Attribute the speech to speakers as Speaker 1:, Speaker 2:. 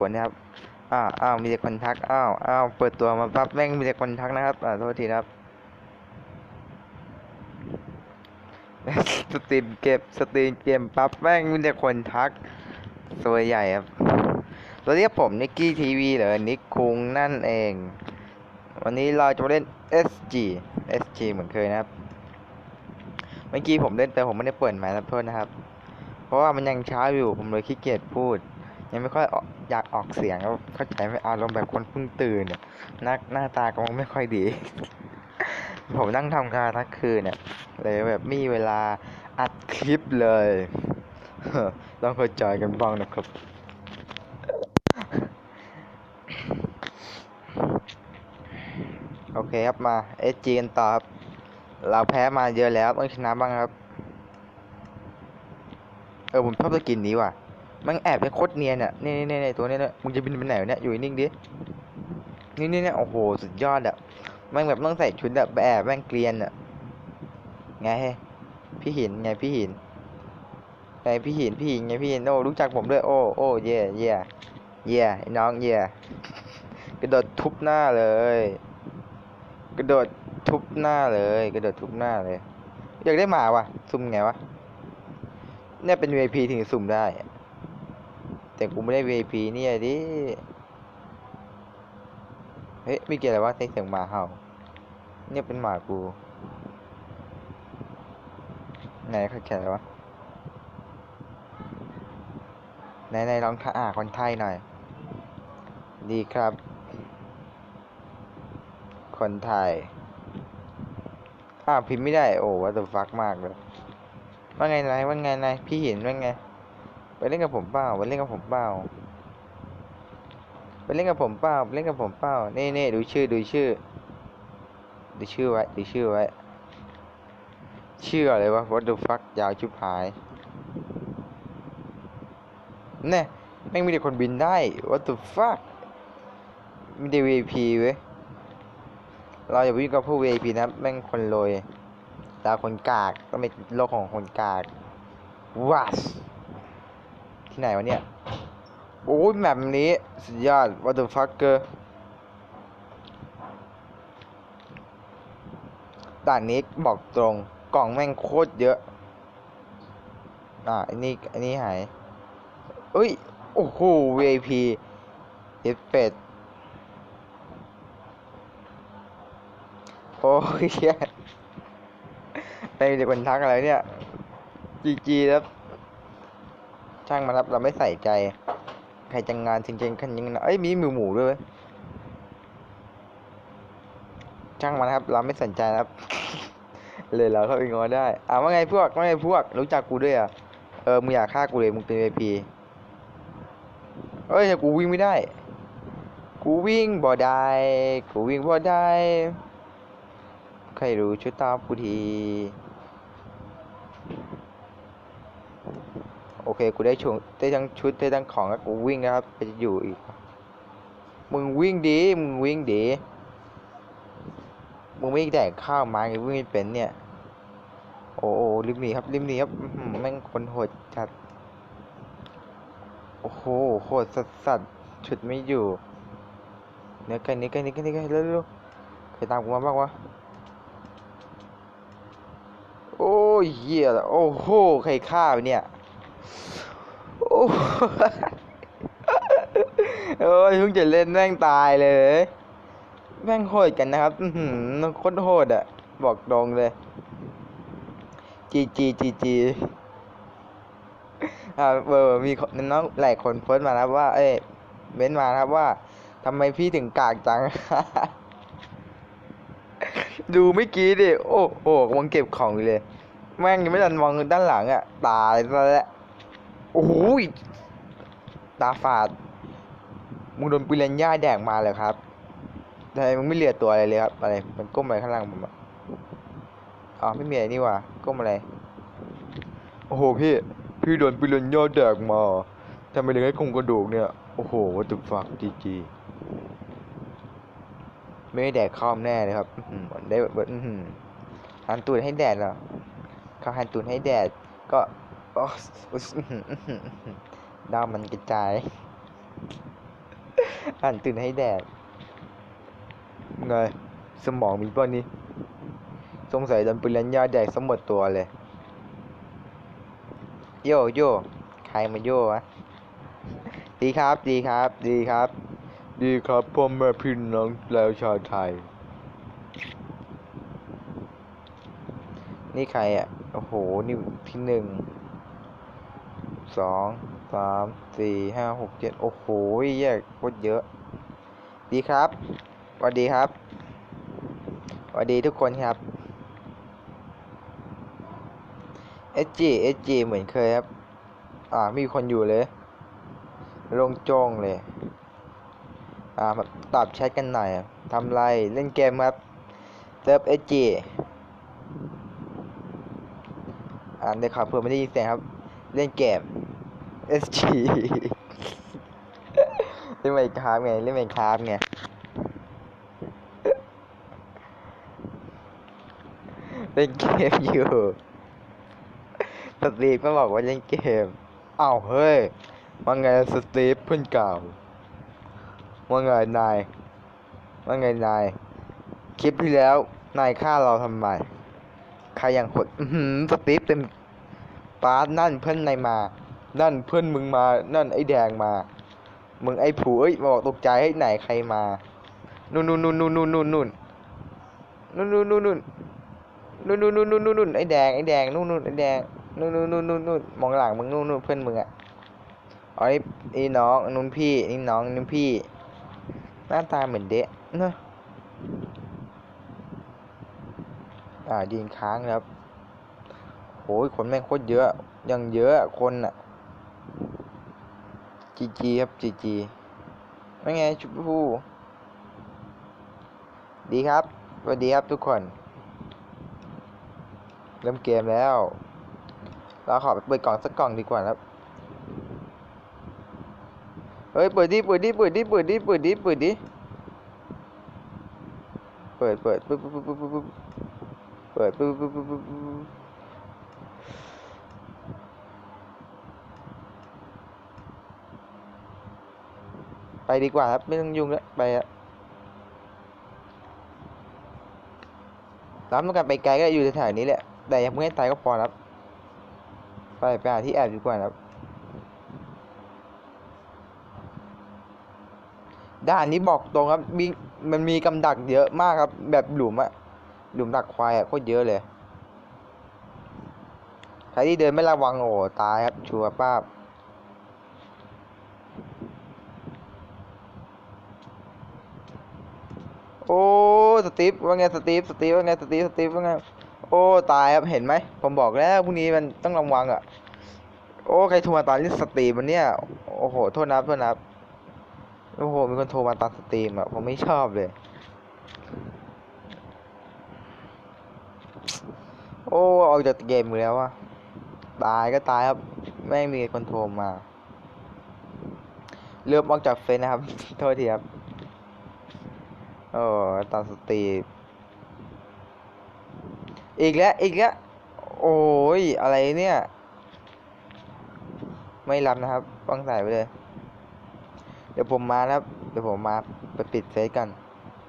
Speaker 1: ผลนะครับ อ้าวอ้าวมีแต่คนทัก อ้าวอ้าวเปิดตัวมาปั๊บแม่งมีแต่คนทักนะครับ อ่าโทษทีนะครับ สตรีมเก็บสตรีมเกมปั๊บแม่งมีแต่คนทัก สวยใหญ่ครับเราเรียกผมนิกกี้ทีวีเหรอนิกคุงนั่นเอง วันนี้เราจะมาเล่น SG SG เหมือนเคยนะครับ เมื่อกี้ผมเล่นแต่ผมไม่ได้เปิดไมค์นะโทษนะครับ เพราะว่ามันยังเช้าอยู่ผมเลยขี้เกียจพูด ยังไม่ค่อยออยากออกเสียงเข้าใจไหมอารมณ์แบบคนเพิ่งตื่นเนี่ยหน้าหน้าตากำลังไม่ค่อยดี ผมนั่งทำงานทั้งคืนเนี่ยเลยแบบมีเวลาอัดคลิปเลยต้องเข้าใจกันบ้างนะครับ โอเคครับมา SG กันต่อครับ เราแพ้มาเยอะแล้วต้องชนะบ้างครับ เออผมชอบสกินนี้ว่ะ มันแอบไปโคตรเนียนอะนี่นี่นี่ตัวนี้เนี่ยมึงจะบินไปไหนเนี่ยอยู่นิ่งดินี่นี่เนี่ยโอ้โหสุดยอดอะม่งแบบต้องใส่ชุดแบบแอบแม่งเกลียนอะไงพี่หินไงพี่หินไงพี่หินพี่หินไงพี่หินโอ้รู้จักผมด้วยโอ้โอ้เย่เย่เย่น้องเย่กระโดดทุบหน้าเลย กระโดดทุบหน้าเลย กระโดดทุบหน้าเลย อยากได้หมาว่ะ ซุ่มไงวะเนี่ยเป็น VIP ถึงสุ่มได้ แต่กูไม่ได้ VIP เนี่ยดิ เฮ้ยมีเกี่ยอะไรวะเสียงหมาเห่า เนี่ยเป็นหมากู ไหนเขาเขียนวะ ไหนไหนลองท่าอ่าคนไทยหน่อย ดีครับ คนไทยอ้าวพิมพ์ไม่ได้ โอ้วัตฟักมากเลย ว่าไงนายว่าไงนายพี่เห็นว่าไง ไปเล่นกับผมเปล่าไปเล่นกับผมเปล่าไปเล่นกับผมเปล่าไปเล่นกับผมเปล่านี่นี่ดูชื่อดูชื่อ ดูชื่อไว้ดูชื่อไว้ ชื่ออะไรวะ what the fuck ยาวชิบหายเน่แม่งมีแต่คนบินได้ what the fuck มีแต่ VIP เว้ยเราอย่าไปวิ่งกับพวก VIP นะแม่งคนรวยดาคนกากต้องเป็นโลกของคนกากวัส ที่ไหนวะเนี่ย โอ้ยแบบนี้สุดยอด what the fucker ด่านนี้บอกตรงกล่องแม่งโคตรเยอะ อ่าอันนี้อันนี้หายเอ้ย โอ้โห VIP เอ็ดเป็ดโอ้ยไม่มีแต่คนทักอะไรเนี่ย จีจีแล้ว ช่างมาครับเราไม่ใส่ใจ ใครจังงานจริงๆคันยังนะเอ้ยมีหมูหมูด้วยช่างมันครับ เราไม่สนใจนะครับ เลยเราเข้าไปงอได้อ่าว่าไงพวกว่าไงพวกรู้จักกูด้วยอะเออมึงอยากฆ่ากูเลยมึงเป็น VIP เอ้ยแต่กูวิ่งไม่ได้ กูวิ่งบ่ได้กูวิ่งบ่ได้ใครรู้ช่วยตามกูที โอเค กูได้ชุดได้ทั้งชุดได้ทั้งของแล้วกูวิ่งนะครับไปอยู่อีก มึงวิ่งดี มึงวิ่งดี มึงไม่แดกข้าวมาไงวิ่งไม่เป็นเนี่ย โอ้โหริมหนีครับริมหนีครับแม่งคนโหดจัด โอ้โหโหดสัสสัสชุดไม่อยู่เนื้อไก่เนื้อไก่เนื้อไก่เนื้อไก่เร็วๆใครตามกูมาบ้างวะโอ้ยเหี้ยโอ้โห ใครฆ่าเนี่ย โอ้โอ้ยเพิ่งจะเล่นแม่งตายเลย แม่งโหดกันนะครับ อือหือโคตรโหดอะ บอกตรงเลย จีจีจีจีอ่าเออมีน้องหลายคนโพสต์มานะครับว่า เอ้ยเม้นมาครับว่าทำไมพี่ถึงกากจัง ดูเมื่อกี้ดิ โอ้โหกำลังเก็บของอยู่เลย แม่งยังไม่ทันมองด้านหลังอะ ตายซะแล้ว อ้โหตาฝาด มึงโดนปิเรนย่าแดกมาเลยครับทำไมมึงไม่เหลือตัวอะไรเลยครับ อะไร มันก้มอะไรข้างล่างผมอะอ๋อไม่มีอะไรนี่ว่าก้มอะไร โอ้โหพี่ พี่โดนปิเรนย่าแดกมาทำไมถึงให้คงกระดูกเนี่ย โอ้โหวัตถุฟักจีจีไม่ได้แดกข้าวแน่เลยครับอืได้แบบอื้อหือหันตูดให้แดดเหรอเขาหันตูดให้แดดก็ อ๋ออื้อหืออื้อหืออื้อหือดาวมันกระจาย อ่านตื่นให้แดดไงสมองมีป่ะนี่สงสัยโดนปืนลันยาแดกสมหมดตัวเลย โยโย่ใครมาโย่วะดีครับ ดีครับ ดีครับ ดีครับพ่อแม่พี่น้องแล้วชาวไทย นี่ใครอะ โอ้โห นี่ที่หนึ่ง สองสามสี่ห้าหกเจ็ดโอ้โหแยกโคตรเยอะ ดีครับสวัสดีครับสวัสดีทุกคนครับ SG SG เหมือนเคยครับ อ่ามีคนอยู่เลย ลงจงเลย อ่าตอบแชทกันหน่อยทำไรเล่นเกมครับเซิร์ฟ SG อ่าได้ข่าวเพื่อไม่ได้ยินเสียงครับ เล่นเกม SG เล่นไมค์คราฟไงเล่นไมค์คราฟไงเล่นเกมอยู่สตีฟก็บอกว่าเล่นเกมอ้าวเฮ้ยว่าไงสตีฟเพื่อนเก่าว่าไงนายว่าไงนายคลิปที่แล้วนายฆ่าเราทำไมใครอย่างคนอื้อหือสตีฟเต็มปาร์ตนั่นเพื่อนนายมา นั่นเพื่อนมึงมา นั่นไอ้แดงมา มึงไอ้ผูเอ้ยมาบอกตกใจให้ไหนใครมานู่นนู่นนู่นนู่นนู่นนู่นนู่นนู่นนู่นนู่นนู่นนู่นนู่นนู่นนู่นนู่นไอ้แดงไอ้แดงนู่นนู่นไอ้แดงนู่นนู่นนู่นนู่นนู่นมองหลังมึงนู่นนู่นเพื่อนมึงอะอ๋อไอ้ไอน้องนู่นพี่ไอ้น้องนู่นพี่ หน้าตาเหมือนเดะเนะอ่ายิงค้างครับโหยคนแม่งโคตรเยอะ ยังเยอะคนอะ จีจีครับจีจีไม่ไงชุบผู้ดีครับสวัสดีครับทุกคน เริ่มเกมแล้ว เราขอไปเปิดกล่องสักกล่องดีกว่าครับ เฮ้ย เปิดดิ เปิดดิ เปิดดิ เปิดดิ เปิดดิ เปิดดิ เปิด เปิด ปึ๊บปึ๊บปึ๊บปึ๊บปึ๊บเปิดปึ๊บปึ๊บปึ๊บปึ๊บปึ๊บ ไปดีกว่าครับ ไม่ต้องยุ่งแล้วไปอะรับต้องการไปไกลก็อยู่แถวๆนี้แหละ แต่ยังไม่ให้ตายก็พอครับ ไปไปหาที่แอบดีกว่าครับ ด้านนี้บอกตรงครับมีมันมีกำดักเยอะมากครับ แบบหลุมอะหลุมดักควายอะโคตรเยอะเลย ใครที่เดินไม่ระวังโอ้ตายครับชัวร์ป้าบ โอ้สตีฟว่าไงสตีฟสตีฟว่าไงสตีฟสตีฟว่าไงโอ้ตายครับเห็นไหมผมบอกแล้วพรุ่งนี้มันต้องระวังอะโอ้ใครโทรมาตอนนี้สตรีมมันเนี่ยโอ้โหโทษนับโทษนับโอ้โหมีคนโทรมาตามสตรีมอะผมไม่ชอบเลย โอ้ออกจากเกมอยู่แล้วอะตายก็ตายครับแม่งมีคนโทรมาเริ่มออกจากเฟซนะครับ โทษทีครับ โอ้ตาสตรีมอีกแล้ว อีกแล้ว โอ้ย อะไรเนี่ย ไม่รับนะครับวางสายไปเลย เดี๋ยวผมมานะครับ เดี๋ยวผมมาไปปิดเฟซกัน